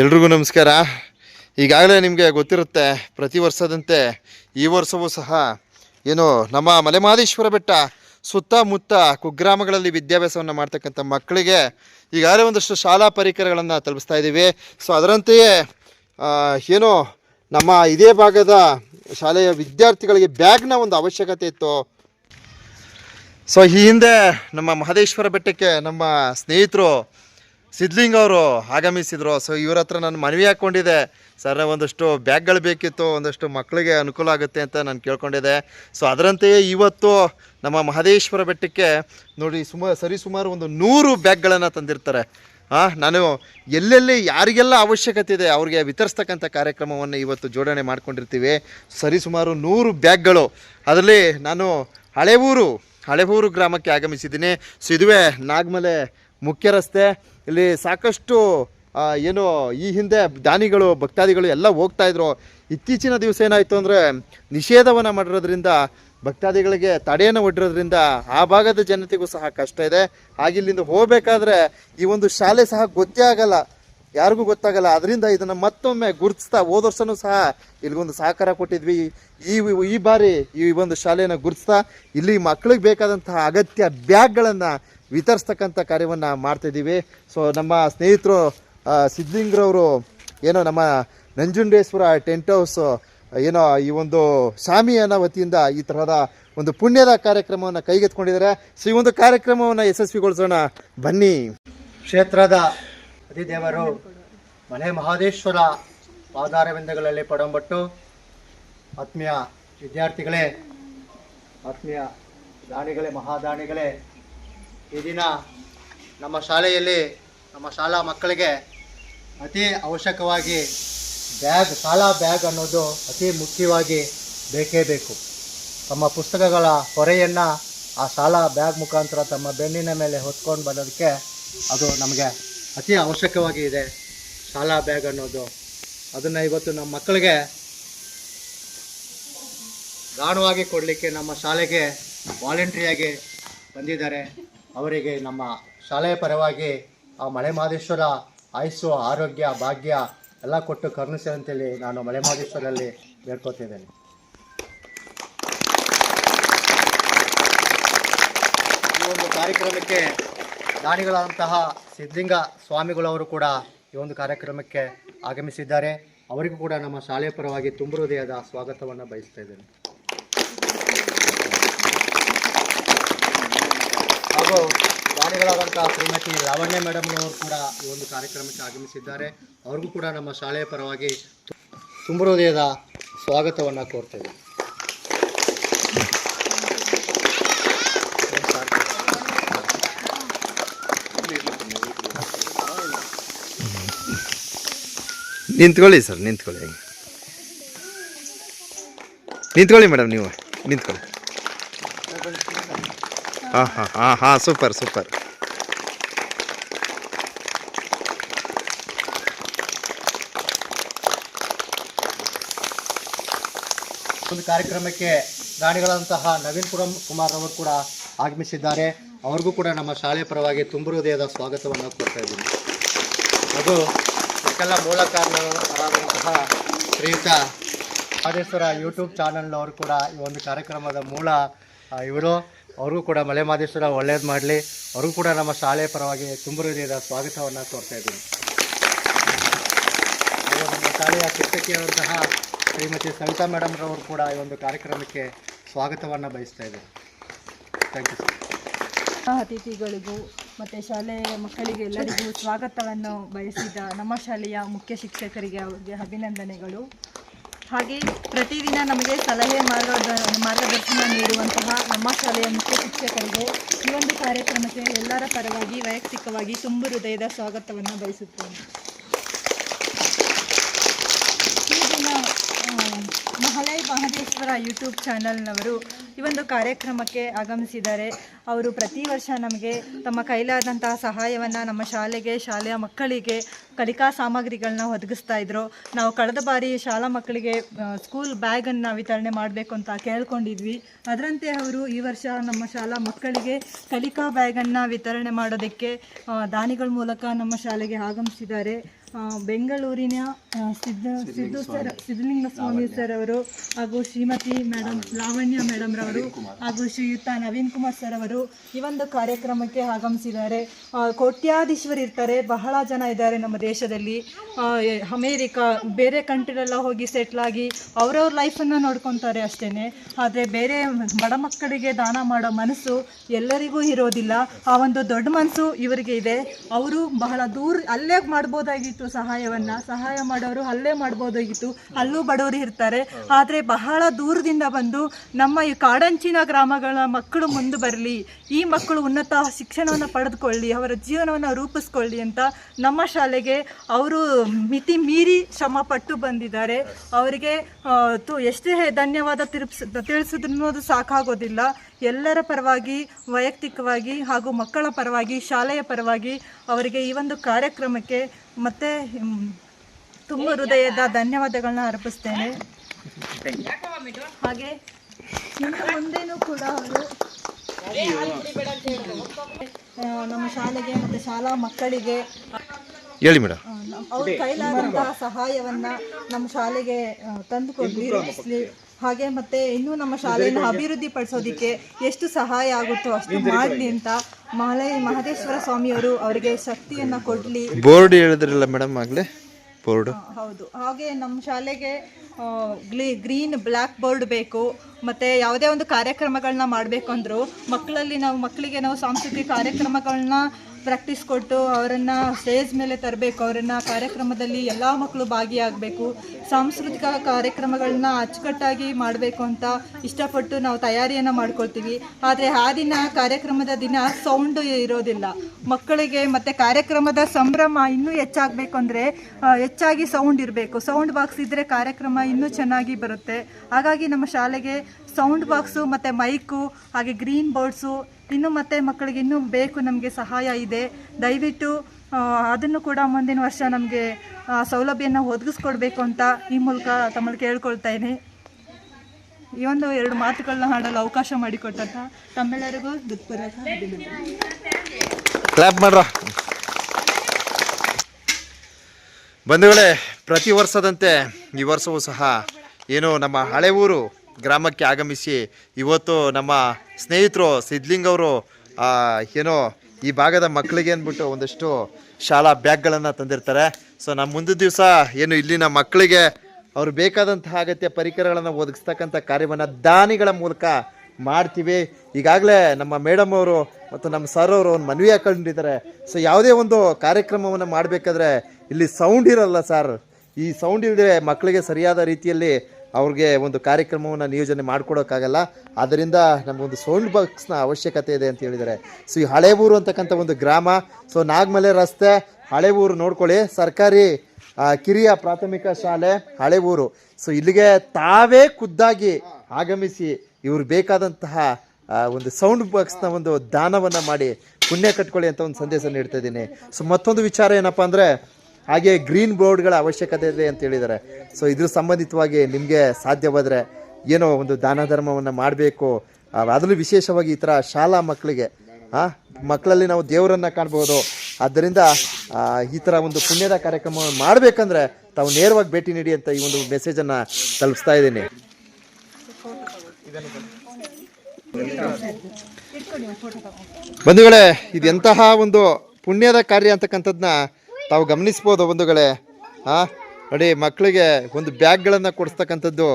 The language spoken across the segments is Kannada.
ಎಲ್ರಿಗೂ ನಮಸ್ಕಾರ. ಈಗಾಗಲೇ ನಿಮಗೆ ಗೊತ್ತಿರುತ್ತೆ, ಪ್ರತಿ ವರ್ಷದಂತೆ ಈ ವರ್ಷವೂ ಸಹ ಏನು ನಮ್ಮ ಮಲೆಮಹದೇಶ್ವರ ಬೆಟ್ಟ ಸುತ್ತಮುತ್ತ ಕುಗ್ರಾಮಗಳಲ್ಲಿ ವಿದ್ಯಾಭ್ಯಾಸವನ್ನು ಮಾಡ್ತಕ್ಕಂಥ ಮಕ್ಕಳಿಗೆ ಈಗಾಗಲೇ ಒಂದಷ್ಟು ಶಾಲಾ ಪರಿಕರಗಳನ್ನು ತಲುಪಿಸ್ತಾ ಇದ್ದೀವಿ. ಸೊ ಅದರಂತೆಯೇ ಏನು ನಮ್ಮ ಇದೇ ಭಾಗದ ಶಾಲೆಯ ವಿದ್ಯಾರ್ಥಿಗಳಿಗೆ ಬ್ಯಾಗ್ನ ಒಂದು ಅವಶ್ಯಕತೆ ಇತ್ತು. ಸೊ ಈ ಹಿಂದೆ ನಮ್ಮ ಮಹದೇಶ್ವರ ಬೆಟ್ಟಕ್ಕೆ ನಮ್ಮ ಸ್ನೇಹಿತರು ಸಿದ್ಲಿಂಗ್ ಅವರು ಆಗಮಿಸಿದ್ರು. ಸೊ ಇವ್ರ ಹತ್ರ ನಾನು ಮನವಿ ಹಾಕ್ಕೊಂಡಿದ್ದೆ. ಸರ್, ಒಂದಷ್ಟು ಬ್ಯಾಗ್ಗಳು ಬೇಕಿತ್ತು, ಒಂದಷ್ಟು ಮಕ್ಕಳಿಗೆ ಅನುಕೂಲ ಆಗುತ್ತೆ ಅಂತ ನಾನು ಕೇಳ್ಕೊಂಡಿದ್ದೆ. ಸೊ ಅದರಂತೆಯೇ ಇವತ್ತು ನಮ್ಮ ಮಹದೇಶ್ವರ ಬೆಟ್ಟಕ್ಕೆ ನೋಡಿ ಸುಮಾರು ಸರಿ ಸುಮಾರು ಒಂದು ನೂರು ಬ್ಯಾಗ್ಗಳನ್ನು ತಂದಿರ್ತಾರೆ. ಹಾಂ ನಾನು ಎಲ್ಲೆಲ್ಲಿ ಯಾರಿಗೆಲ್ಲ ಅವಶ್ಯಕತೆ ಇದೆ, ಅವ್ರಿಗೆ ವಿತರಿಸ್ತಕ್ಕಂಥ ಕಾರ್ಯಕ್ರಮವನ್ನು ಇವತ್ತು ಜೋಡಣೆ ಮಾಡ್ಕೊಂಡಿರ್ತೀವಿ. ಸರಿ ಸುಮಾರು ನೂರು ಬ್ಯಾಗ್ಗಳು. ಅದರಲ್ಲಿ ನಾನು ಹಳೆಬೂರು ಹಳೆಬೂರು ಗ್ರಾಮಕ್ಕೆ ಆಗಮಿಸಿದ್ದೀನಿ. ಸೊ ಇದುವೇ ನಾಗಮಲೆ ಮುಖ್ಯ ರಸ್ತೆ. ಇಲ್ಲಿ ಸಾಕಷ್ಟು ಏನು ಈ ಹಿಂದೆ ದಾನಿಗಳು, ಭಕ್ತಾದಿಗಳು ಎಲ್ಲ ಹೋಗ್ತಾ ಇದ್ರು. ಇತ್ತೀಚಿನ ದಿವಸ ಏನಾಯಿತು ಅಂದರೆ ನಿಷೇಧವನ್ನು ಮಾಡಿರೋದ್ರಿಂದ ಭಕ್ತಾದಿಗಳಿಗೆ ತಡೆಯನ್ನು ಒಡ್ಡಿರೋದ್ರಿಂದ ಆ ಭಾಗದ ಜನತೆಗೂ ಸಹ ಕಷ್ಟ ಇದೆ. ಹಾಗೆ ಇಲ್ಲಿಂದ ಹೋಗಬೇಕಾದ್ರೆ ಈ ಒಂದು ಶಾಲೆ ಸಹ ಗೊತ್ತೇ ಆಗಲ್ಲ. ಯಾರಿಗೂ ಗೊತ್ತಾಗಲ್ಲ. ಅದರಿಂದ ಇದನ್ನು ಮತ್ತೊಮ್ಮೆ ಗುರುತಿಸ್ತಾ ಹೋದ ವರ್ಷನೂ ಸಹ ಇಲ್ಲಿಗೊಂದು ಸಹಕಾರ ಕೊಟ್ಟಿದ್ವಿ. ಈ ಈ ಬಾರಿ ಈ ಒಂದು ಶಾಲೆಯನ್ನು ಗುರುತಿಸ್ತಾ ಇಲ್ಲಿ ಮಕ್ಕಳಿಗೆ ಬೇಕಾದಂತಹ ಅಗತ್ಯ ಬ್ಯಾಗ್ಗಳನ್ನು ವಿತರಿಸ್ತಕ್ಕಂಥ ಕಾರ್ಯವನ್ನು ಮಾಡ್ತಿದ್ದೀವಿ ಸೊ ನಮ್ಮ ಸ್ನೇಹಿತರು ಸಿದ್ಲಿಂಗ್ರವರು ಏನೋ ನಮ್ಮ ನಂಜುಂಡೇಶ್ವರ ಟೆಂಟ್ ಹೌಸ್, ಏನೋ ಈ ಒಂದು ಸ್ವಾಮಿಯನ ವತಿಯಿಂದ ಈ ತರಹದ ಒಂದು ಪುಣ್ಯದ ಕಾರ್ಯಕ್ರಮವನ್ನು ಕೈಗೆತ್ಕೊಂಡಿದ್ದಾರೆ ಸೊ ಈ ಒಂದು ಕಾರ್ಯಕ್ರಮವನ್ನು ಯಶಸ್ವಿಗೊಳಿಸೋಣ. ಬನ್ನಿ. ಕ್ಷೇತ್ರದ ಅಧಿದೇವರು ಮನೆ ಮಹಾದೇಶ್ವರ ಪಾದಾರವಿಂದಗಳಲ್ಲಿ ಪಡಂಬಟ್ಟು, ಆತ್ಮೀಯ ವಿದ್ಯಾರ್ಥಿಗಳೇ, ಆತ್ಮೀಯ ದಾಣಿಗಳೇ ಮಹಾದಾಣಿಗಳೇ ಈ ದಿನ ನಮ್ಮ ಶಾಲೆಯಲ್ಲಿ, ನಮ್ಮ ಶಾಲಾ ಮಕ್ಕಳಿಗೆ ಅತಿ ಅವಶ್ಯಕವಾಗಿ ಬ್ಯಾಗ್, ಶಾಲಾ ಬ್ಯಾಗ್ ಅನ್ನೋದು ಅತಿ ಮುಖ್ಯವಾಗಿ ಬೇಕೇ ಬೇಕು. ತಮ್ಮ ಪುಸ್ತಕಗಳ ಹೊರೆಯನ್ನು ಆ ಶಾಲಾ ಬ್ಯಾಗ್ ಮುಖಾಂತರ ತಮ್ಮ ಬೆನ್ನಿನ ಮೇಲೆ ಹೊತ್ಕೊಂಡು ಬರೋದಕ್ಕೆ ಅದು ನಮಗೆ ಅತಿ ಅವಶ್ಯಕವಾಗಿ ಇದೆ ಶಾಲಾ ಬ್ಯಾಗ್ ಅನ್ನೋದು. ಅದನ್ನು ಇವತ್ತು ನಮ್ಮ ಮಕ್ಕಳಿಗೆ ದಾಣವಾಗಿ ಕೊಡಲಿಕ್ಕೆ ನಮ್ಮ ಶಾಲೆಗೆ ವಾಲಂಟ್ರಿಯಾಗಿ ಬಂದಿದ್ದಾರೆ. ಅವರಿಗೆ ನಮ್ಮ ಶಾಲೆಯ ಪರವಾಗಿ ಆ ಮಳೆ ಮಹದೇಶ್ವರ ಆಯಸ್ಸು, ಆರೋಗ್ಯ, ಭಾಗ್ಯ ಎಲ್ಲ ಕೊಟ್ಟು ಕರುಣಿಸಿ ಅಂತೇಳಿ ನಾನು ಮಳೆ ಮಹದೇಶ್ವರಲ್ಲಿ ಬೇಡ್ಕೊತಿದ್ದೇನೆ. ಈ ಒಂದು ಕಾರ್ಯಕ್ರಮಕ್ಕೆ ದಾನಿಗಳಾದಂತಹ ಸಿದ್ಧಲಿಂಗ ಸ್ವಾಮಿಗಳವರು ಕೂಡ ಈ ಒಂದು ಕಾರ್ಯಕ್ರಮಕ್ಕೆ ಆಗಮಿಸಿದ್ದಾರೆ. ಅವರಿಗೂ ಕೂಡ ನಮ್ಮ ಶಾಲೆಯ ಪರವಾಗಿ ತುಂಬ ಹೃದಯದ ಸ್ವಾಗತವನ್ನು ಬಯಸ್ತಾ ಇದ್ದೇನೆ. ಹಾಗೂ ದಾನಿಗಳಾದಂತಹ ಶ್ರೀಮತಿ ಲಾವಣ್ಯ ಮೇಡಮ್ನವರು ಕೂಡ ಈ ಒಂದು ಕಾರ್ಯಕ್ರಮಕ್ಕೆ ಆಗಮಿಸಿದ್ದಾರೆ. ಅವ್ರಿಗೂ ಕೂಡ ನಮ್ಮ ಶಾಲೆಯ ಪರವಾಗಿ ತುಂಬ ಹೃದಯದ ಸ್ವಾಗತವನ್ನು ಕೋರ್ತಾ ನಿಂತ್ಕೊಳ್ಳಿ ಸರ್, ನಿಂತ್ಕೊಳ್ಳಿ ನಿಂತ್ಕೊಳ್ಳಿ ಮೇಡಮ್ ನೀವು, ನಿಂತ್ಕೊಳ್ಳಿ. ಹಾಂ ಹಾಂ ಹಾಂ ಹಾಂ, ಸೂಪರ್ ಸೂಪರ್. ಒಂದು ಕಾರ್ಯಕ್ರಮಕ್ಕೆ ರಾಣಿಗಳಂತಹ ನವೀನ್ ಪುರಂ ಕುಮಾರ್ ಅವರು ಕೂಡ ಆಗಮಿಸಿದ್ದಾರೆ. ಅವ್ರಿಗೂ ಕೂಡ ನಮ್ಮ ಶಾಲೆಯ ಪರವಾಗಿ ತುಂಬ ಹೃದಯದ ಸ್ವಾಗತವನ್ನು ಕೊಡ್ತಾ ಇದ್ದೀನಿ. ಅದು ಇದಕ್ಕೆಲ್ಲ ಮೂಲ ಕಾರಣರಾದಂತಹ ಶ್ರೀಯುತ ಮಹದೇಶ್ವರ ಯೂಟ್ಯೂಬ್ ಚಾನಲ್ನವರು ಕೂಡ ಈ ಒಂದು ಕಾರ್ಯಕ್ರಮದ ಮೂಲ ಇವರು. ಅವ್ರಿಗೂ ಕೂಡ ಮಲೆ ಮಾದೇಶ್ವರ ಒಳ್ಳೇದು ಮಾಡಲಿ. ಅವರಿಗೂ ಕೂಡ ನಮ್ಮ ಶಾಲೆ ಪರವಾಗಿ ತುಂಬ ಹೃದಯದ ಸ್ವಾಗತವನ್ನು ತೋರ್ತಾ ಇದ್ದೀನಿ. ನಮ್ಮ ಶಾಲೆಯ ಶಿಕ್ಷಕಿಯಾದಂತಹ ಶ್ರೀಮತಿ ಸವಿತಾ ಮೇಡಮ್ರವರು ಕೂಡ ಈ ಒಂದು ಕಾರ್ಯಕ್ರಮಕ್ಕೆ ಸ್ವಾಗತವನ್ನು ಬಯಸ್ತಾ ಇದ್ದೀನಿ. ಥ್ಯಾಂಕ್ ಯು ಸರ್ ಅತಿಥಿಗಳಿಗೂ ಮತ್ತು ಶಾಲೆಯ ಮಕ್ಕಳಿಗೆ ಎಲ್ಲರಿಗೂ ಸ್ವಾಗತವನ್ನು ಬಯಸಿದ ನಮ್ಮ ಶಾಲೆಯ ಮುಖ್ಯ ಶಿಕ್ಷಕರಿಗೆ ಅವರಿಗೆ ಅಭಿನಂದನೆಗಳು. ಹಾಗೆ ಪ್ರತಿದಿನ ನಮಗೆ ಸಲಹೆ ಮಾರ್ಗದ ಮಾರ್ಗದರ್ಶನ ನೀಡುವಂತಹ ನಮ್ಮ ಶಾಲೆಯ ಮುಖ್ಯ ಶಿಕ್ಷಕರಿಗೆ ಈ ಒಂದು ಕಾರ್ಯಕ್ರಮಕ್ಕೆ ಎಲ್ಲರ ಪರವಾಗಿ ವೈಯಕ್ತಿಕವಾಗಿ ತುಂಬ ಹೃದಯದ ಸ್ವಾಗತವನ್ನು ಬಯಸುತ್ತೇನೆ. ಈ ದಿನ ಮಹಾಲಯ ಮಹಲೈ ಮಹದೇಶ್ವರ ಯೂಟ್ಯೂಬ್ ಚಾನಲ್ನವರು ಈ ಒಂದು ಕಾರ್ಯಕ್ರಮಕ್ಕೆ ಆಗಮಿಸಿದ್ದಾರೆ. ಅವರು ಪ್ರತಿ ವರ್ಷ ನಮಗೆ ತಮ್ಮ ಕೈಲಾದಂತಹ ಸಹಾಯವನ್ನು ನಮ್ಮ ಶಾಲೆಗೆ, ಶಾಲೆಯ ಮಕ್ಕಳಿಗೆ, ಕಲಿಕಾ ಸಾಮಗ್ರಿಗಳನ್ನ ಒದಗಿಸ್ತಾ ಇದ್ರು. ನಾವು ಕಳೆದ ಬಾರಿ ಶಾಲಾ ಮಕ್ಕಳಿಗೆ ಸ್ಕೂಲ್ ಬ್ಯಾಗನ್ನು ವಿತರಣೆ ಮಾಡಬೇಕು ಅಂತ ಕೇಳ್ಕೊಂಡಿದ್ವಿ. ಅದರಂತೆ ಅವರು ಈ ವರ್ಷ ನಮ್ಮ ಶಾಲಾ ಮಕ್ಕಳಿಗೆ ಕಲಿಕಾ ಬ್ಯಾಗನ್ನು ವಿತರಣೆ ಮಾಡೋದಕ್ಕೆ ದಾನಿಗಳ ಮೂಲಕ ನಮ್ಮ ಶಾಲೆಗೆ ಆಗಮಿಸಿದ್ದಾರೆ. ಬೆಂಗಳೂರಿನ ಸಿದ್ಧ ಸಿದ್ದು ಸರ್ ಸಿದ್ಧಲಿಂಗ ಸ್ವಾಮಿ ಸರ್ ಅವರು ಹಾಗೂ ಶ್ರೀಮತಿ ಮೇಡಮ್ ಲಾವಣ್ಯ. ಮೇಡಮ್ ರವರು ಹಾಗೂ ಶ್ರೀಯುತ ನವೀನ್ ಕುಮಾರ್ ಸರ್ ಅವರು ಈ ಒಂದು ಕಾರ್ಯಕ್ರಮಕ್ಕೆ ಆಗಮಿಸಿದ್ದಾರೆ. ಕೋಟ್ಯಾಧೀಶ್ವರಿ ಇರ್ತಾರೆ ಬಹಳ ಜನ ಇದ್ದಾರೆ ನಮ್ಮ ದೇಶದಲ್ಲಿ. ಅಮೇರಿಕ ಬೇರೆ ಕಂಟ್ರಿಲೆಲ್ಲ ಹೋಗಿ ಸೆಟ್ಲ್ ಆಗಿ ಅವರವ್ರ ಲೈಫನ್ನು ನೋಡ್ಕೊತಾರೆ ಅಷ್ಟೇ ಆದರೆ ಬೇರೆ ಬಡ ಮಕ್ಕಳಿಗೆ ದಾನ ಮಾಡೋ ಮನಸ್ಸು ಎಲ್ಲರಿಗೂ ಇರೋದಿಲ್ಲ. ಆ ಒಂದು ದೊಡ್ಡ ಮನಸ್ಸು ಇವರಿಗೆ ಇದೆ. ಅವರು ಬಹಳ ದೂರ ಅಲ್ಲೇ ಮಾಡ್ಬೋದಾಗಿತ್ತು ಸಹಾಯವನ್ನ ಸಹಾಯ ಮಾಡೋರು ಅಲ್ಲೇ ಮಾಡ್ಬೋದಾಗಿತ್ತು. ಅಲ್ಲೂ ಬಡವರು ಇರ್ತಾರೆ. ಆದರೆ ಬಹಳ ದೂರದಿಂದ ಬಂದು ನಮ್ಮ ಈ ಕಾಡಂಚಿನ ಗ್ರಾಮಗಳ ಮಕ್ಕಳು ಮುಂದೆ ಬರಲಿ, ಈ ಮಕ್ಕಳು ಉನ್ನತ ಶಿಕ್ಷಣವನ್ನು ಪಡೆದುಕೊಳ್ಳಿ, ಅವರ ಜೀವನವನ್ನು ರೂಪಿಸ್ಕೊಳ್ಳಿ ಅಂತ ನಮ್ಮ ಶಾಲೆಗೆ ಅವರು ಮಿತಿ ಮೀರಿ ಶ್ರಮ ಪಟ್ಟು ಬಂದಿದ್ದಾರೆ. ಅವರಿಗೆ ಎಷ್ಟೇ ಧನ್ಯವಾದ ತಿರುಪ್ಸ್ ತಿಳಿಸಿದ್ರು ಸಾಕಾಗೋದಿಲ್ಲ. ಎಲ್ಲರ ಪರವಾಗಿ, ವೈಯಕ್ತಿಕವಾಗಿ ಹಾಗೂ ಮಕ್ಕಳ ಪರವಾಗಿ, ಶಾಲೆಯ ಪರವಾಗಿ ಅವರಿಗೆ ಈ ಒಂದು ಕಾರ್ಯಕ್ರಮಕ್ಕೆ ಮತ್ತೆ ತುಂಬ ಹೃದಯದ ಧನ್ಯವಾದಗಳನ್ನ ಅರ್ಪಿಸ್ತೇನೆ. ಹಾಗೆ ಇನ್ನು ಮುಂದೇನೂ ಕೂಡ ಅವರು ನಮ್ಮ ಶಾಲೆಗೆ ಮತ್ತು ಶಾಲಾ ಮಕ್ಕಳಿಗೆ ಹೇಳಿ ಮೇಡಮ್ ಅವ್ರ ಕೈಲಾದಂತಹ ಸಹಾಯವನ್ನ ನಮ್ಮ ಶಾಲೆಗೆ ತಂದು ತಂದುಕೊಡ್ಲಿ ರೂಪಿಸ್ಲಿ ಹಾಗೆ ಮತ್ತೆ ಇನ್ನೂ ನಮ್ಮ ಶಾಲೆಯನ್ನು ಅಭಿವೃದ್ಧಿ ಪಡಿಸೋದಿಕ್ಕೆ ಎಷ್ಟು ಸಹಾಯ ಆಗುತ್ತೋ ಅಷ್ಟು ಮಾಡಲಿ ಅಂತ ಮಹಲೈ ಮಹದೇಶ್ವರ ಸ್ವಾಮಿಯವರು ಅವರಿಗೆ ಶಕ್ತಿಯನ್ನ ಕೊಡ್ಲಿ. ಬೋರ್ಡ್ ಹೇಳಿದ್ರಲ್ಲ ಮೇಡಮ್ ಆಗ್ಲೇ? ಬೋರ್ಡ್. ಹೌದು. ಹಾಗೆ ನಮ್ಮ ಶಾಲೆಗೆ ಗ್ರೀನ್ ಬ್ಲ್ಯಾಕ್ ಬೋರ್ಡ್ ಬೇಕು. ಮತ್ತೆ ಯಾವುದೇ ಒಂದು ಕಾರ್ಯಕ್ರಮಗಳನ್ನ ಮಾಡಬೇಕು ಅಂದ್ರು ಮಕ್ಕಳಲ್ಲಿ ನಾವು ಮಕ್ಕಳಿಗೆ ನಾವು ಸಾಂಸ್ಕೃತಿಕ ಕಾರ್ಯಕ್ರಮಗಳನ್ನ ಪ್ರಾಕ್ಟೀಸ್ ಕೊಟ್ಟು ಅವರನ್ನು ಸ್ಟೇಜ್ ಮೇಲೆ ತರಬೇಕು, ಅವರನ್ನು ಕಾರ್ಯಕ್ರಮದಲ್ಲಿ ಎಲ್ಲ ಮಕ್ಕಳು ಭಾಗಿಯಾಗಬೇಕು. ಸಾಂಸ್ಕೃತಿಕ ಕಾರ್ಯಕ್ರಮಗಳನ್ನ ಅಚ್ಚುಕಟ್ಟಾಗಿ ಮಾಡಬೇಕು ಅಂತ ಇಷ್ಟಪಟ್ಟು ನಾವು ತಯಾರಿಯನ್ನು ಮಾಡ್ಕೊಳ್ತೀವಿ. ಆದರೆ ಆ ದಿನ ಕಾರ್ಯಕ್ರಮದ ದಿನ ಸೌಂಡು ಇರೋದಿಲ್ಲ. ಮಕ್ಕಳಿಗೆ ಮತ್ತು ಕಾರ್ಯಕ್ರಮದ ಸಂಭ್ರಮ ಇನ್ನೂ ಹೆಚ್ಚಾಗಬೇಕು ಅಂದರೆ ಹೆಚ್ಚಾಗಿ ಸೌಂಡ್ ಇರಬೇಕು. ಸೌಂಡ್ ಬಾಕ್ಸ್ ಇದ್ದರೆ ಕಾರ್ಯಕ್ರಮ ಇನ್ನೂ ಚೆನ್ನಾಗಿ ಬರುತ್ತೆ. ಹಾಗಾಗಿ ನಮ್ಮ ಶಾಲೆಗೆ ಸೌಂಡ್ ಬಾಕ್ಸು ಮತ್ತು ಮೈಕು ಹಾಗೆ ಗ್ರೀನ್ ಬೋರ್ಡ್ಸು ಇನ್ನು ಮತ್ತೆ ಮಕ್ಕಳಿಗೆ ಇನ್ನೂ ಬೇಕು, ನಮಗೆ ಸಹಾಯ ಇದೆ. ದಯವಿಟ್ಟು ಅದನ್ನು ಕೂಡ ಮುಂದಿನ ವರ್ಷ ನಮಗೆ ಸೌಲಭ್ಯನ ಒದಗಿಸ್ಕೊಡ್ಬೇಕು ಅಂತ ಈ ಮೂಲಕ ತಮ್ಮಲ್ಲಿ ಕೇಳ್ಕೊಳ್ತಾಯಿನಿ ಈ ಒಂದು ಎರಡು ಮಾತುಗಳನ್ನ ಹಾಡಲು ಅವಕಾಶ ಮಾಡಿಕೊಟ್ಟಂತ ತಮ್ಮೆಲ್ಲರಿಗೂ ಮಾಡ್ರ. ಬಂಧುಗಳೇ, ಪ್ರತಿ ವರ್ಷದಂತೆ ಈ ವರ್ಷವೂ ಸಹ ಏನು ನಮ್ಮ ಹಳೆ ಊರು ಗ್ರಾಮಕ್ಕೆ ಆಗಮಿಸಿ ಇವತ್ತು ನಮ್ಮ ಸ್ನೇಹಿತರು ಸಿದ್ಲಿಂಗ್ ಅವರು ಏನೋ ಈ ಭಾಗದ ಮಕ್ಕಳಿಗೆ ಅಂದ್ಬಿಟ್ಟು ಒಂದಷ್ಟು ಶಾಲಾ ಬ್ಯಾಗ್ಗಳನ್ನು ತಂದಿರ್ತಾರೆ. ಸೊ ನಮ್ಮ ಮುಂದಿನ ದಿವಸ ಏನು ಇಲ್ಲಿನ ಮಕ್ಕಳಿಗೆ ಅವ್ರು ಬೇಕಾದಂತಹ ಅಗತ್ಯ ಪರಿಕರಗಳನ್ನು ಒದಗಿಸ್ತಕ್ಕಂಥ ಕಾರ್ಯವನ್ನು ದಾನಿಗಳ ಮೂಲಕ ಮಾಡ್ತೀವಿ. ಈಗಾಗಲೇ ನಮ್ಮ ಮೇಡಮ್ ಅವರು ಮತ್ತು ನಮ್ಮ ಸರ್ ಅವರು ಒಂದು ಮನವಿ ಹಾಕೊಂಡಿದ್ದಾರೆ. ಸೊ ಯಾವುದೇ ಒಂದು ಕಾರ್ಯಕ್ರಮವನ್ನು ಮಾಡಬೇಕಾದ್ರೆ ಇಲ್ಲಿ ಸೌಂಡ್ ಇರಲ್ಲ ಸರ್ ಈ ಸೌಂಡ್ ಇಲ್ಲದೆ ಮಕ್ಕಳಿಗೆ ಸರಿಯಾದ ರೀತಿಯಲ್ಲಿ ಅವ್ರಿಗೆ ಒಂದು ಕಾರ್ಯಕ್ರಮವನ್ನು ನಿಯೋಜನೆ ಮಾಡ್ಕೊಡೋಕ್ಕಾಗಲ್ಲ. ಆದ್ದರಿಂದ ನಮಗೊಂದು ಸೌಂಡ್ ಬಾಕ್ಸ್ನ ಅವಶ್ಯಕತೆ ಇದೆ ಅಂತ ಹೇಳಿದ್ದಾರೆ. ಸೊ ಈ ಹಳೆ ಊರು ಅಂತಕ್ಕಂಥ ಒಂದು ಗ್ರಾಮ, ಸೊ ನಾಗಮಲೆ ರಸ್ತೆ ಹಳೆ ಊರು ನೋಡ್ಕೊಳ್ಳಿ. ಸರ್ಕಾರಿ ಕಿರಿಯ ಪ್ರಾಥಮಿಕ ಶಾಲೆ ಹಳೆ ಊರು ಸೊ ಇಲ್ಲಿಗೆ ತಾವೇ ಖುದ್ದಾಗಿ ಆಗಮಿಸಿ ಇವ್ರು ಬೇಕಾದಂತಹ ಒಂದು ಸೌಂಡ್ ಬಾಕ್ಸ್ನ ಒಂದು ದಾನವನ್ನು ಮಾಡಿ ಪುಣ್ಯ ಕಟ್ಕೊಳ್ಳಿ ಅಂತ ಒಂದು ಸಂದೇಶ ನೀಡ್ತಾ ಇದ್ದೀನಿ. ಸೊ ಮತ್ತೊಂದು ವಿಚಾರ ಏನಪ್ಪ ಅಂದರೆ ಹಾಗೆ ಗ್ರೀನ್ ಬೋರ್ಡ್ಗಳ ಅವಶ್ಯಕತೆ ಇದೆ ಅಂತ ಹೇಳಿದ್ದಾರೆ. ಸೊ ಇದ್ರ ಸಂಬಂಧಿತವಾಗಿ ನಿಮಗೆ ಸಾಧ್ಯವಾದರೆ ಏನೋ ಒಂದು ದಾನ ಧರ್ಮವನ್ನು ಮಾಡಬೇಕು. ಅದರಲ್ಲೂ ವಿಶೇಷವಾಗಿ ಈ ಥರ ಶಾಲಾ ಮಕ್ಕಳಿಗೆ, ಆ, ಮಕ್ಕಳಲ್ಲಿ ನಾವು ದೇವರನ್ನ ಕಾಣ್ಬೋದು. ಆದ್ದರಿಂದ ಈ ಥರ ಒಂದು ಪುಣ್ಯದ ಕಾರ್ಯಕ್ರಮವನ್ನು ಮಾಡಬೇಕಂದ್ರೆ ತಾವು ನೇರವಾಗಿ ಭೇಟಿ ನೀಡಿ ಅಂತ ಈ ಒಂದು ಮೆಸೇಜನ್ನು ತಲುಪಿಸ್ತಾ ಇದ್ದೀನಿ. ಬಂಧುಗಳೇ ಇದೆಂತಹ ಒಂದು ಪುಣ್ಯದ ಕಾರ್ಯ ಅಂತಕ್ಕಂಥದ್ದನ್ನ ತಾವು ಗಮನಿಸ್ಬೋದು ಬಂಧುಗಳೇ. ಹಾಂ ನೋಡಿ, ಮಕ್ಕಳಿಗೆ ಒಂದು ಬ್ಯಾಗ್ಗಳನ್ನು ಕೊಡಿಸ್ತಕ್ಕಂಥದ್ದು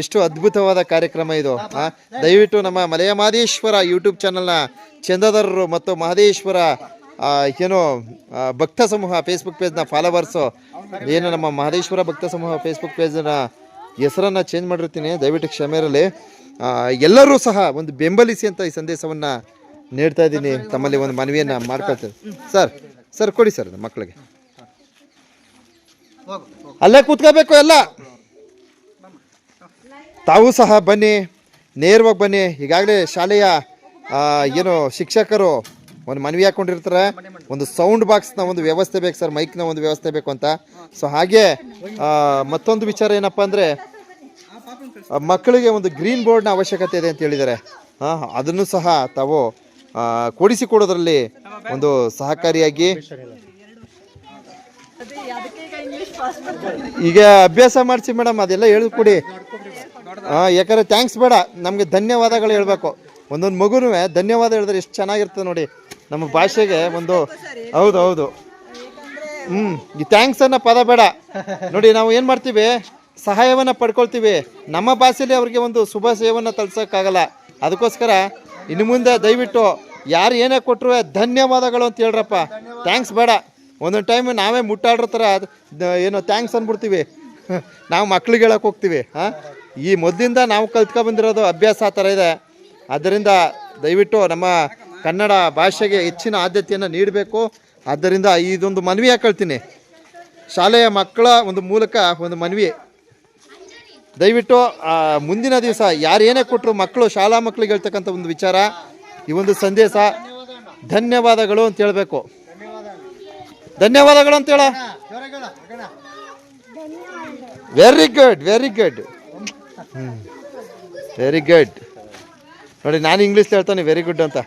ಎಷ್ಟು ಅದ್ಭುತವಾದ ಕಾರ್ಯಕ್ರಮ ಇದು. ಹಾಂ ದಯವಿಟ್ಟು ನಮ್ಮ ಮಲೆಯ ಮಹದೇಶ್ವರ ಯೂಟ್ಯೂಬ್ ಚಾನಲ್ನ ಚಂದಾದಾರರು ಮತ್ತು ಮಹದೇಶ್ವರ ಏನು ಭಕ್ತ ಸಮೂಹ ಫೇಸ್ಬುಕ್ ಪೇಜ್ನ ಫಾಲೋವರ್ಸು ಏನು ನಮ್ಮ ಮಹದೇಶ್ವರ ಭಕ್ತ ಸಮೂಹ ಫೇಸ್ಬುಕ್ ಪೇಜ್ನ ಹೆಸರನ್ನು ಚೇಂಜ್ ಮಾಡಿರ್ತೀನಿ. ದಯವಿಟ್ಟು ಕ್ಷಮೆ ಇರಲಿ. ಎಲ್ಲರೂ ಸಹ ಒಂದು ಬೆಂಬಲಿಸಿ ಅಂತ ಈ ಸಂದೇಶವನ್ನು ನೀಡ್ತಾ ಇದ್ದೀನಿ. ತಮ್ಮಲ್ಲಿ ಒಂದು ಮನವಿಯನ್ನು ಮಾಡ್ಕೊಳ್ತೇನೆ. ಸರ್ ಸರ್, ಕೊಡಿ ಸರ್, ಮಕ್ಕಳಿಗೆ. ಅಲ್ಲೇ ಕೂತ್ಕೋಬೇಕು ಎಲ್ಲ. ತಾವು ಸಹ ಬನ್ನಿ, ನೇರವಾಗಿ ಬನ್ನಿ. ಈಗಾಗಲೇ ಶಾಲೆಯ ಏನು ಶಿಕ್ಷಕರು ಒಂದು ಮನವಿ ಹಾಕೊಂಡಿರ್ತಾರೆ. ಒಂದು ಸೌಂಡ್ ಬಾಕ್ಸ್ನ ಒಂದು ವ್ಯವಸ್ಥೆ ಬೇಕು ಸರ್, ಮೈಕ್ನ ಒಂದು ವ್ಯವಸ್ಥೆ ಬೇಕು ಅಂತ. ಸೊ ಹಾಗೆ ಮತ್ತೊಂದು ವಿಚಾರ ಏನಪ್ಪ ಅಂದರೆ ಮಕ್ಕಳಿಗೆ ಒಂದು ಗ್ರೀನ್ ಬೋರ್ಡ್ನ ಅವಶ್ಯಕತೆ ಇದೆ ಅಂತ ಹೇಳಿದ್ದಾರೆ. ಹಾಂ ಅದನ್ನು ಸಹ ತಾವು ಕೊಡಿಸಿಕೊಡೋದ್ರಲ್ಲಿ ಒಂದು ಸಹಕಾರಿಯಾಗಿ ಈಗ ಅಭ್ಯಾಸ ಮಾಡಿಸಿ ಮೇಡಮ್, ಅದೆಲ್ಲ ಹೇಳ್ಕೊಡಿ ಹಾಂ ಯಾಕಂದ್ರೆ ಥ್ಯಾಂಕ್ಸ್ ಬೇಡ, ನಮಗೆ ಧನ್ಯವಾದಗಳು ಹೇಳಬೇಕು. ಒಂದೊಂದು ಮಗುನೂ ಧನ್ಯವಾದ ಹೇಳಿದ್ರೆ ಎಷ್ಟು ಚೆನ್ನಾಗಿರ್ತದೆ ನೋಡಿ, ನಮ್ಮ ಭಾಷೆಗೆ ಒಂದು ಹೌದು ಹೌದು. ಹ್ಞೂ ಈ ಥ್ಯಾಂಕ್ಸ್ ಅನ್ನೋ ಪದ ಬೇಡ. ನೋಡಿ, ನಾವು ಏನು ಮಾಡ್ತೀವಿ? ಸಹಾಯವನ್ನು ಪಡ್ಕೊಳ್ತೀವಿ. ನಮ್ಮ ಭಾಷೆಯಲ್ಲಿ ಅವ್ರಿಗೆ ಒಂದು ಶುಭಾಶಯವನ್ನು ತಲ್ಸೋಕ್ಕಾಗಲ್ಲ. ಅದಕ್ಕೋಸ್ಕರ ಇನ್ನು ಮುಂದೆ ದಯವಿಟ್ಟು ಯಾರು ಏನೇ ಕೊಟ್ಟರು ಧನ್ಯವಾದಗಳು ಅಂತ ಹೇಳ್ರಪ್ಪ. ಥ್ಯಾಂಕ್ಸ್ ಬೇಡ. ಒಂದೊಂದು ಟೈಮ್ ನಾವೇ ಮುಟ್ಟಾಡ್ರ ಥರ ಏನೋ ಥ್ಯಾಂಕ್ಸ್ ಅಂದ್ಬಿಡ್ತೀವಿ ನಾವು ಮಕ್ಳಿಗೆ ಹೇಳೋಕೆ ಹೋಗ್ತೀವಿ, ಹಾಂ? ಈ ಮೊದಲಿಂದ ನಾವು ಕಲ್ತ್ಕೊ ಬಂದಿರೋದು ಅಭ್ಯಾಸ ಆ ಥರ ಇದೆ. ಆದ್ದರಿಂದ ದಯವಿಟ್ಟು ನಮ್ಮ ಕನ್ನಡ ಭಾಷೆಗೆ ಹೆಚ್ಚಿನ ಆದ್ಯತೆಯನ್ನು ನೀಡಬೇಕು. ಆದ್ದರಿಂದ ಇದೊಂದು ಮನವಿ ಹಾಕೊಳ್ತೀನಿ ಶಾಲೆಯ ಮಕ್ಕಳ ಒಂದು ಮೂಲಕ ಒಂದು ಮನವಿ. ದಯವಿಟ್ಟು ಮುಂದಿನ ದಿವಸ ಯಾರು ಏನೇ ಕೊಟ್ಟರು ಮಕ್ಕಳು ಶಾಲಾ ಮಕ್ಕಳಿಗೆ ಹೇಳ್ತಕ್ಕಂಥ ಒಂದು ವಿಚಾರ, ಈ ಒಂದು ಸಂದೇಶ ಧನ್ಯವಾದಗಳು ಅಂತ ಹೇಳಬೇಕು. ಧನ್ಯವಾದಗಳು ಅಂತ ಹೇಳ. Very good very good very good ನೋಡಿ ನಾನು ಇಂಗ್ಲೀಷ್ ಹೇಳ್ತಾನೆ ವೆರಿ ಗುಡ್ ಅಂತ.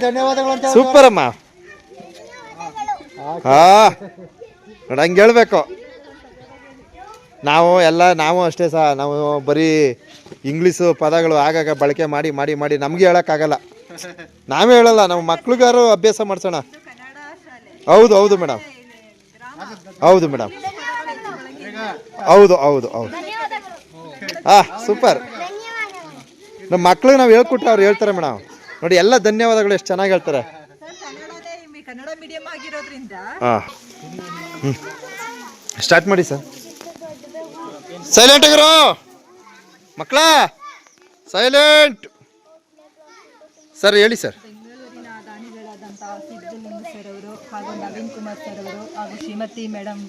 ಧನ್ಯವಾದಗಳು ಅಂತ ಸೂಪರ್ ಅಮ್ಮ. ಹಾ. ನೋಡಿ ಹಂಗೆ ಹೇಳ್ಬೇಕು. ನಾವು ಎಲ್ಲ ನಾವು ಅಷ್ಟೇ ಸಹ ನಾವು ಬರೀ ಇಂಗ್ಲೀಷು ಪದಗಳು ಆಗಾಗ ಬಳಕೆ ಮಾಡಿ ಮಾಡಿ ಮಾಡಿ ನಮಗೆ ಹೇಳೋಕ್ಕಾಗಲ್ಲ. ನಾವೇ ಹೇಳಲ್ಲ ನಾವು ಮಕ್ಳಿಗಾರು ಅಭ್ಯಾಸ ಮಾಡ್ಸೋಣ. ಹೌದು ಹೌದು ಮೇಡಮ್ ಹೌದು ಮೇಡಮ್ ಹೌದು ಹೌದು ಹೌದು. ಹಾಂ, ಸೂಪರ್. ನಮ್ಮ ಮಕ್ಳಿಗೆ ನಾವು ಹೇಳ್ಕೊಟ್ರೆ ಅವ್ರು ಹೇಳ್ತಾರೆ ಮೇಡಮ್ ನೋಡಿ, ಎಲ್ಲ ಧನ್ಯವಾದಗಳು, ಎಷ್ಟು ಚೆನ್ನಾಗಿ ಹೇಳ್ತಾರೆ. ಹಾಂ. ಹ್ಞೂ ಸ್ಟಾರ್ಟ್ ಮಾಡಿ, ಸರ್. ಸೈಲೆಂಟ್ ಆಗಿರೋ ಮಕ್ಕಳ ಸೈಲೆಂಟ್ ಸರ್, ಹೇಳಿ ಸರ್. ಸರ್ ಅವರು ಹಾಗೂ ನವೀನ್ ಕುಮಾರ್ ಸರ್ ಅವರು ಹಾಗೂ ಶ್ರೀಮತಿ ಮೇಡಮ್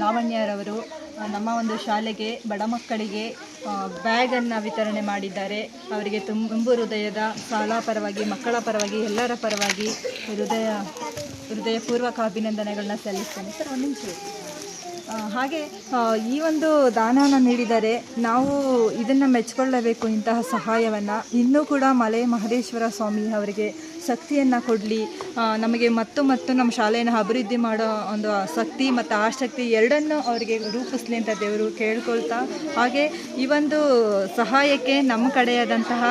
ಲಾವಣ್ಯರವರು ನಮ್ಮ ಒಂದು ಶಾಲೆಗೆ ಬಡ ಮಕ್ಕಳಿಗೆ ಬ್ಯಾಗನ್ನು ವಿತರಣೆ ಮಾಡಿದ್ದಾರೆ. ಅವರಿಗೆ ತುಂಬು ಹೃದಯದ ಶಾಲಾ ಪರವಾಗಿ, ಮಕ್ಕಳ ಪರವಾಗಿ, ಎಲ್ಲರ ಪರವಾಗಿ ಹೃದಯ, ಹೃದಯಪೂರ್ವಕ ಅಭಿನಂದನೆಗಳನ್ನ ಸಲ್ಲಿಸ್ತೇನೆ. ಸರ್, ಒಂದು ನಿಮಿಷ ಹಾಗೆ ಈ ಒಂದು ದಾನವನ್ನು ನೀಡಿದರೆ ನಾವು ಇದನ್ನು ಮೆಚ್ಚಿಕೊಳ್ಳಬೇಕು ಇಂತಹ ಸಹಾಯವನ್ನು. ಇನ್ನೂ ಕೂಡ ಮಲೆ ಮಹದೇಶ್ವರ ಸ್ವಾಮಿ ಅವರಿಗೆ ಶಕ್ತಿಯನ್ನು ಕೊಡಲಿ. ನಮಗೆ ಮತ್ತು ಮತ್ತು ನಮ್ಮ ಶಾಲೆಯನ್ನು ಅಭಿವೃದ್ಧಿ ಮಾಡೋ ಒಂದು ಶಕ್ತಿ ಮತ್ತು ಆಸಕ್ತಿ ಎರಡನ್ನೂ ಅವರಿಗೆ ರೂಪಿಸಲಿ ಅಂತ ದೇವರು ಕೇಳ್ಕೊಳ್ತಾ, ಹಾಗೆ ಈ ಒಂದು ಸಹಾಯಕ್ಕೆ ನಮ್ಮ ಕಡೆಯಾದಂತಹ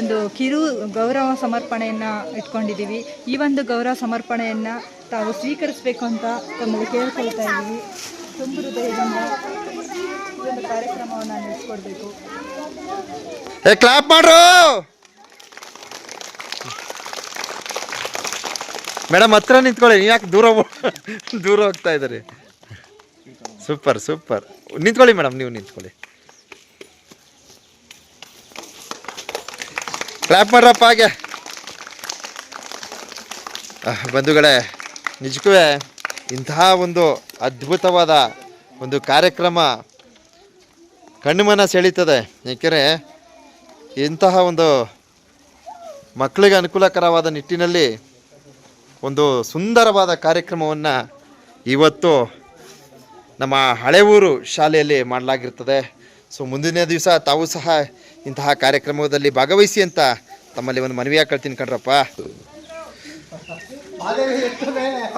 ಒಂದು ಕಿರು ಗೌರವ ಸಮರ್ಪಣೆಯನ್ನು ಇಟ್ಕೊಂಡಿದ್ದೀವಿ. ಈ ಒಂದು ಗೌರವ ಸಮರ್ಪಣೆಯನ್ನು ತಾವು ಸ್ವೀಕರಿಸಬೇಕು ಅಂತ ತಮ್ಮಲ್ಲಿ ಕೇಳ್ಕೊಳ್ತಾ ಇದ್ದೀವಿ. ಏ ಕ್ಲಾಪ್ ಮಾಡ್ರು! ಮೇಡಮ್, ಹತ್ರ ನಿಂತ್ಕೊಳ್ಳಿ. ಯಾಕೆ ದೂರ ದೂರ ಹೋಗ್ತಾ ಇದ್ದಾರೆ? Super super. ನಿಂತ್ಕೊಳ್ಳಿ ಮೇಡಮ್, ನೀವು ನಿಂತ್ಕೊಳ್ಳಿ. ಕ್ಲಾಪ್ ಮಾಡ್ರಪ್ಪ ಹಾಗೆ. ಬಂಧುಗಳೇ, ನಿಜಕ್ಕೂ ಇಂತಹ ಒಂದು ಅದ್ಭುತವಾದ ಒಂದು ಕಾರ್ಯಕ್ರಮ ಕಣ್ಮನ ಸೆಳೀತದೆ. ಏಕೆಂದರೆ ಇಂತಹ ಒಂದು ಮಕ್ಕಳಿಗೆ ಅನುಕೂಲಕರವಾದ ನಿಟ್ಟಿನಲ್ಲಿ ಒಂದು ಸುಂದರವಾದ ಕಾರ್ಯಕ್ರಮವನ್ನು ಇವತ್ತು ನಮ್ಮ ಹಳೆ ಊರು ಶಾಲೆಯಲ್ಲಿ ಮಾಡಲಾಗಿರ್ತದೆ. ಸೊ, ಮುಂದಿನ ದಿವಸ ತಾವು ಸಹ ಇಂತಹ ಕಾರ್ಯಕ್ರಮದಲ್ಲಿ ಭಾಗವಹಿಸಿ ಅಂತ ತಮ್ಮಲ್ಲಿ ಒಂದು ಮನವಿ ಹಾಕೊಳ್ತೀನಿ ಕಣ್ರಪ್ಪ.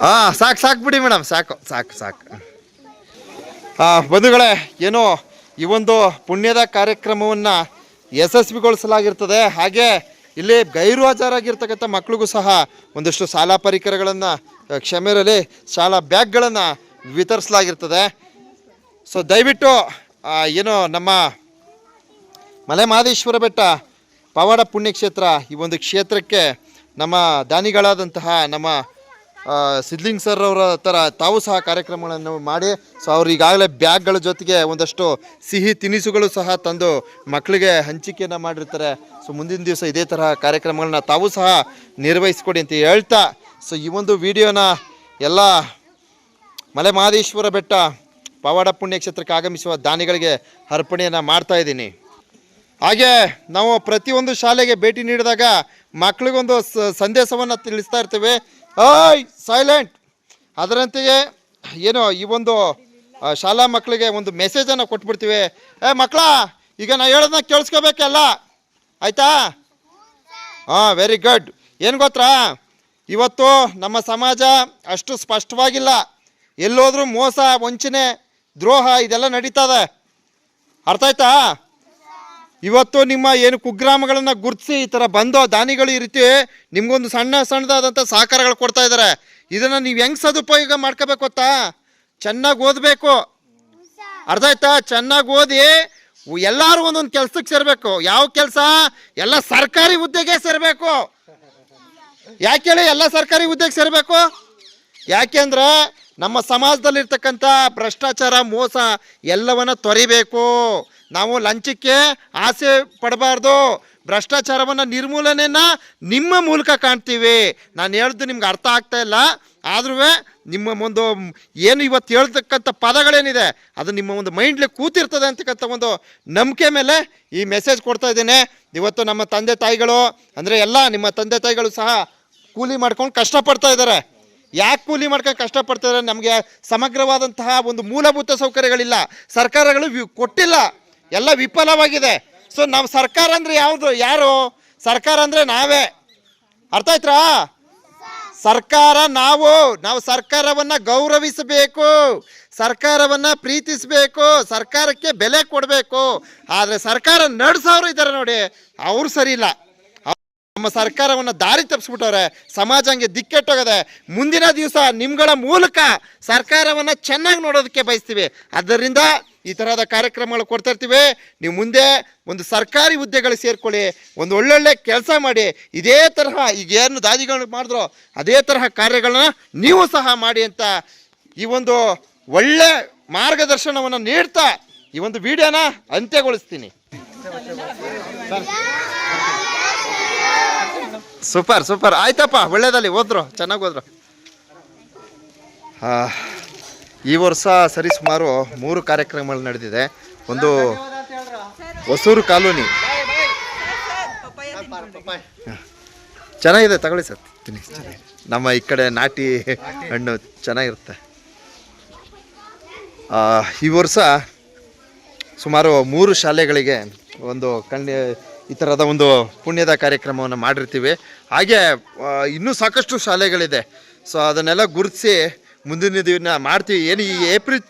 ಹಾಂ ಸಾಕು ಸಾಕು ಬಿಡಿ ಮೇಡಮ್ ಸಾಕು ಸಾಕು ಸಾಕು. ಆ, ಬಂಧುಗಳೇ ಏನೋ ಈ ಒಂದು ಪುಣ್ಯದ ಕಾರ್ಯಕ್ರಮವನ್ನು ಯಶಸ್ವಿಗೊಳಿಸಲಾಗಿರ್ತದೆ. ಹಾಗೆ ಇಲ್ಲಿ ಗೈರು ಹಾಜರಾಗಿರ್ತಕ್ಕಂಥ ಮಕ್ಕಳಿಗೂ ಸಹ ಒಂದಷ್ಟು ಶಾಲಾ ಪರಿಕರಗಳನ್ನು ಕ್ಷಮೆ ಇರಲಿ ಶಾಲಾ ಬ್ಯಾಗ್ಗಳನ್ನು ವಿತರಿಸಲಾಗಿರ್ತದೆ. ಸೊ ದಯವಿಟ್ಟು ಏನು ನಮ್ಮ ಮಲೆ ಮಹದೇಶ್ವರ ಬೆಟ್ಟ ಪವಾಡ ಪುಣ್ಯಕ್ಷೇತ್ರ ಈ ಒಂದು ಕ್ಷೇತ್ರಕ್ಕೆ ನಮ್ಮ ದಾನಿಗಳಾದಂತಹ ನಮ್ಮ ಸಿದ್ಲಿಂಗ್ ಸರ್ ಅವರ ಥರ ತಾವು ಸಹ ಕಾರ್ಯಕ್ರಮಗಳನ್ನು ಮಾಡಿ ಸೊ ಅವ್ರು ಈಗಾಗಲೇ ಬ್ಯಾಗ್ಗಳ ಜೊತೆಗೆ ಒಂದಷ್ಟು ಸಿಹಿ ತಿನಿಸುಗಳು ಸಹ ತಂದು ಮಕ್ಕಳಿಗೆ ಹಂಚಿಕೆಯನ್ನು ಮಾಡಿರ್ತಾರೆ. ಸೊ ಮುಂದಿನ ದಿವಸ ಇದೇ ತರಹ ಕಾರ್ಯಕ್ರಮಗಳನ್ನ ತಾವು ಸಹ ನಿರ್ವಹಿಸ್ಕೊಡಿ ಅಂತ ಹೇಳ್ತಾ ಸೊ ಈ ಒಂದು ವಿಡಿಯೋನ ಎಲ್ಲ ಮಲೆ ಮಹದೇಶ್ವರ ಬೆಟ್ಟ, ಪವಾಡ ಪುಣ್ಯಕ್ಷೇತ್ರಕ್ಕೆ ಆಗಮಿಸುವ ದಾನಿಗಳಿಗೆ ಅರ್ಪಣೆಯನ್ನು ಮಾಡ್ತಾ ಇದ್ದೀನಿ. ಹಾಗೆ ನಾವು ಪ್ರತಿಯೊಂದು ಶಾಲೆಗೆ ಭೇಟಿ ನೀಡಿದಾಗ ಮಕ್ಕಳಿಗೊಂದು ಸಂದೇಶವನ್ನು ತಿಳಿಸ್ತಾ ಇರ್ತೀವಿ. ಐ ಸೈಲೆಂಟ್ ಅದರಂತೆಯೇ, ಏನು ಈ ಒಂದು ಶಾಲಾ ಮಕ್ಕಳಿಗೆ ಒಂದು ಮೆಸೇಜನ್ನು ಕೊಟ್ಬಿಡ್ತೀವಿ. ಏ, ಮಕ್ಕಳ, ಈಗ ನಾ ಹೇಳೋದನ್ನ ಕೇಳಿಸ್ಕೋಬೇಕಲ್ಲ? ಆಯ್ತಾ? ಹಾಂ ವೆರಿ ಗುಡ್ ಏನು ಗೊತ್ತಾ? ಇವತ್ತು ನಮ್ಮ ಸಮಾಜ ಅಷ್ಟು ಸ್ಪಷ್ಟವಾಗಿಲ್ಲ. ಎಲ್ಲೋದ್ರೂ ಮೋಸ, ವಂಚನೆ, ದ್ರೋಹ, ಇದೆಲ್ಲ ನಡೀತದೆ ಅರ್ಥ ಆಯ್ತಾ? ಇವತ್ತು ನಿಮ್ಮ ಏನು ಕುಗ್ರಾಮಗಳನ್ನು ಗುರುತಿಸಿ ಈ ಥರ ಬಂದೋ ದಾನಿಗಳು ಈ ರೀತಿ ನಿಮ್ಗೊಂದು ಸಣ್ಣ ಸಣ್ಣದಾದಂಥ ಸಹಕಾರಗಳು ಕೊಡ್ತಾ ಇದ್ದಾರೆ ಇದನ್ನು ನೀವು ಹೆಂಗೆ ಸದುಪಯೋಗ ಮಾಡ್ಕೋಬೇಕು ಗೊತ್ತಾ? ಚೆನ್ನಾಗಿ ಓದಬೇಕು. ಅರ್ಧ ಆಯ್ತಾ? ಚೆನ್ನಾಗಿ ಓದಿ ಎಲ್ಲರೂ ಒಂದೊಂದು ಕೆಲ್ಸಕ್ಕೆ ಸೇರಬೇಕು. ಯಾವ ಕೆಲಸ? ಎಲ್ಲ ಸರ್ಕಾರಿ ಹುದ್ದೆಗೆ ಸೇರಬೇಕು. ಯಾಕೆ ಹೇಳಿ ಎಲ್ಲ ಸರ್ಕಾರಿ ಹುದ್ದೆಗೆ ಸೇರಬೇಕು? ಯಾಕೆಂದ್ರೆ ನಮ್ಮ ಸಮಾಜದಲ್ಲಿರ್ತಕ್ಕಂಥ ಭ್ರಷ್ಟಾಚಾರ, ಮೋಸ ಎಲ್ಲವನ್ನ ತೊರಿಬೇಕು. ನಾವು ಲಂಚಕ್ಕೆ ಆಸೆ ಪಡಬಾರ್ದು. ಭ್ರಷ್ಟಾಚಾರವನ್ನು ನಿರ್ಮೂಲನೆಯನ್ನ ನಿಮ್ಮ ಮೂಲಕ ಕಾಣ್ತೀವಿ. ನಾನು ಹೇಳಿದ್ದು ನಿಮ್ಗೆ ಅರ್ಥ ಆಗ್ತಾ ಇಲ್ಲ. ಆದ್ರೂ ನಿಮ್ಮ ಒಂದು ಏನು ಇವತ್ತು ಹೇಳ್ತಕ್ಕಂಥ ಪದಗಳೇನಿದೆ, ಅದು ನಿಮ್ಮ ಒಂದು ಮೈಂಡ್ಲಿ ಕೂತಿರ್ತದೆ ಅಂತಕ್ಕಂಥ ಒಂದು ನಂಬಿಕೆ ಮೇಲೆ ಈ ಮೆಸೇಜ್ ಕೊಡ್ತಾ ಇದ್ದೇನೆ. ಇವತ್ತು ನಮ್ಮ ತಂದೆ ತಾಯಿಗಳು, ಅಂದರೆ ಎಲ್ಲ ನಿಮ್ಮ ತಂದೆ ತಾಯಿಗಳು ಸಹ ಕೂಲಿ ಮಾಡ್ಕೊಂಡು ಕಷ್ಟಪಡ್ತಾ ಇದ್ದಾರೆ. ಯಾಕೆ ಕೂಲಿ ಮಾಡ್ಕೊಂಡು ಕಷ್ಟಪಡ್ತಾರೆ ನಮಗೆ ಸಮಗ್ರವಾದಂತಹ ಒಂದು ಮೂಲಭೂತ ಸೌಕರ್ಯಗಳಿಲ್ಲ. ಸರ್ಕಾರಗಳು ಕೊಟ್ಟಿಲ್ಲ. ಎಲ್ಲ ವಿಫಲವಾಗಿದೆ. ಸೊ ನಮ್ಮ ಸರ್ಕಾರ ಅಂದರೆ ಯಾವುದು? ಯಾರು? ಸರ್ಕಾರ ಅಂದರೆ ನಾವೇ. ಅರ್ಥ ಆಯ್ತಾ ಸರ್ಕಾರ ನಾವು. ನಾವು ಸರ್ಕಾರವನ್ನ ಗೌರವಿಸಬೇಕು. ಸರ್ಕಾರವನ್ನ ಪ್ರೀತಿಸಬೇಕು. ಸರ್ಕಾರಕ್ಕೆ ಬೆಲೆ ಕೊಡಬೇಕು. ಆದರೆ ಸರ್ಕಾರ ನಡೆಸೋರು ಇದ್ದಾರೆ ನೋಡಿ. ಅವರು ಸರಿ ಇಲ್ಲ. ನಮ್ಮ ಸರ್ಕಾರವನ್ನು ದಾರಿ ತಪ್ಪಿಸ್ಬಿಟ್ಟವ್ರೆ ಸಮಾಜ ಹಂಗೆ ದಿಕ್ಕೆಟ್ಟೋಗದೆ. ಮುಂದಿನ ದಿವಸ ನಿಮ್ಗಳ ಮೂಲಕ ಸರ್ಕಾರವನ್ನು ಚೆನ್ನಾಗಿ ನೋಡೋದಕ್ಕೆ ಬಯಸ್ತೀವಿ. ಆದ್ದರಿಂದ ಈ ತರಹದ ಕಾರ್ಯಕ್ರಮಗಳು ಕೊಡ್ತಾ ಇರ್ತೀವಿ. ನೀವು ಮುಂದೆ ಒಂದು ಸರ್ಕಾರಿ ಹುದ್ದೆಗಳು ಸೇರ್ಕೊಳ್ಳಿ ಒಂದು ಒಳ್ಳೊಳ್ಳೆ ಕೆಲಸ ಮಾಡಿ ಇದೇ ತರಹ ಈಗ ಏನು ದಾದಿಗಳು ಮಾಡಿದ್ರು ಅದೇ ತರಹ ಕಾರ್ಯಗಳನ್ನ ನೀವು ಸಹ ಮಾಡಿ ಅಂತ ಈ ಒಂದು ಒಳ್ಳೆ ಮಾರ್ಗದರ್ಶನವನ್ನು ನೀಡ್ತಾ ಈ ಒಂದು ವಿಡಿಯೋನ ಅಂತ್ಯಗೊಳಿಸ್ತೀನಿ. Super super. ಆಯ್ತಪ್ಪ ಒಳ್ಳೇದಲ್ಲಿ ಓದ್ರು ಚೆನ್ನಾಗಿ ಓದ್ರು ಆ, ಈ ವರ್ಷ ಸರಿ ಸುಮಾರು ಮೂರು ಕಾರ್ಯಕ್ರಮಗಳು ನಡೆದಿದೆ. ಒಂದು ಹೊಸೂರು ಕಾಲೋನಿ. ಚೆನ್ನಾಗಿದೆ ತಗೊಳ್ಳಿ ಸರ್. ತಿನ್ನಿ. ನಮ್ಮ ಈ ಕಡೆ ನಾಟಿ ಹಣ್ಣು ಚೆನ್ನಾಗಿರುತ್ತೆ. ಈ ವರ್ಷ ಸುಮಾರು ಮೂರು ಶಾಲೆಗಳಿಗೆ ಒಂದು ಕಣ್ಣಿ, ಈ ಥರದ ಒಂದು ಪುಣ್ಯದ ಕಾರ್ಯಕ್ರಮವನ್ನು ಮಾಡಿರ್ತೀವಿ. ಹಾಗೆ ಇನ್ನೂ ಸಾಕಷ್ಟು ಶಾಲೆಗಳಿದೆ. ಸೊ ಅದನ್ನೆಲ್ಲ ಗುರುತಿಸಿ ಮುಂದಿನ ದಿನ ಮಾಡ್ತೀವಿ. ಏನು ಈ ಏಪ್ರಿಲ್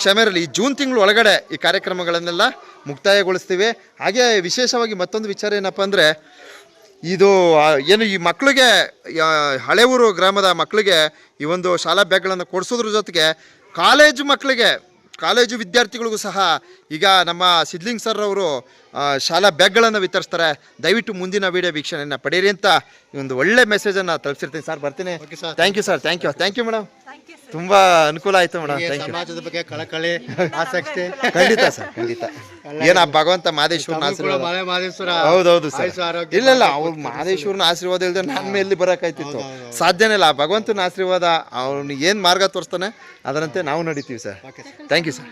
ಕ್ಷಮೆ ಇರಲಿ ಈ ಜೂನ್ ತಿಂಗಳು ಒಳಗಡೆ ಈ ಕಾರ್ಯಕ್ರಮಗಳನ್ನೆಲ್ಲ ಮುಕ್ತಾಯಗೊಳಿಸ್ತೀವಿ. ಹಾಗೆ ವಿಶೇಷವಾಗಿ ಮತ್ತೊಂದು ವಿಚಾರ ಏನಪ್ಪ ಅಂದರೆ ಇದು ಏನು ಈ ಮಕ್ಕಳಿಗೆ ಹಳೆ ಊರು ಗ್ರಾಮದ ಮಕ್ಕಳಿಗೆ ಈ ಒಂದು ಶಾಲಾ ಬ್ಯಾಗ್ಗಳನ್ನು ಕೊಡಿಸೋದ್ರ ಜೊತೆಗೆ ಕಾಲೇಜು ಮಕ್ಕಳಿಗೆ ಕಾಲೇಜು ವಿದ್ಯಾರ್ಥಿಗಳಿಗೂ ಸಹ ಈಗ ನಮ್ಮ ಸಿದ್ಲಿಂಗ್ ಸರ್ ಅವರು ಶಾಲಾ ಬ್ಯಾಗ್ಗಳನ್ನು ವಿತರಿಸ್ತಾರೆ. ದಯವಿಟ್ಟು ಮುಂದಿನ ವಿಡಿಯೋ ವೀಕ್ಷಣೆಯನ್ನು ಪಡೀರಿ ಅಂತ ಈ ಒಂದು ಒಳ್ಳೆ ಮೆಸೇಜನ್ನು ತಲುಪಿಸಿರ್ತೀನಿ. ಸರ್ ಬರ್ತೀನಿ. Thank you sir thank you thank you madam ತುಂಬ ಅನುಕೂಲ ಆಯ್ತು ಮೇಡಮ್. ಥ್ಯಾಂಕ್ ಯು ಸಮಾಜದ ಬಗ್ಗೆ ಕಳಕಳಿ ಆಸಕ್ತಿ. ಖಂಡಿತ ಸರ್ ಖಂಡಿತ. ಏನ ಭಗವಂತ ಮಹದೇಶ್ವರನ ಆಶೀರ್ವಾದ? ಮಲೆ ಹೌದು ಹೌದೌದು ಸರ್. ಆಯುಷ್ಯ, ಆರೋಗ್ಯ ಇಲ್ಲ ಇಲ್ಲ ಅವ್ರು ಮಹದೇಶ್ವರನ ಆಶೀರ್ವಾದ ಇಲ್ಲದೆ ನಾನು ಮೇಲೆ ಬರೋಕ್ಕಾಯ್ತಿತ್ತು ಸಾಧ್ಯನೇ ಇಲ್ಲ ಆ ಭಗವಂತನ ಆಶೀರ್ವಾದ ಅವ್ನಿಗೆ ಏನು ಮಾರ್ಗ ತೋರಿಸ್ತಾನೆ ಅದರಂತೆ ನಾವು ನಡೀತೀವಿ ಸರ್. Thank you sir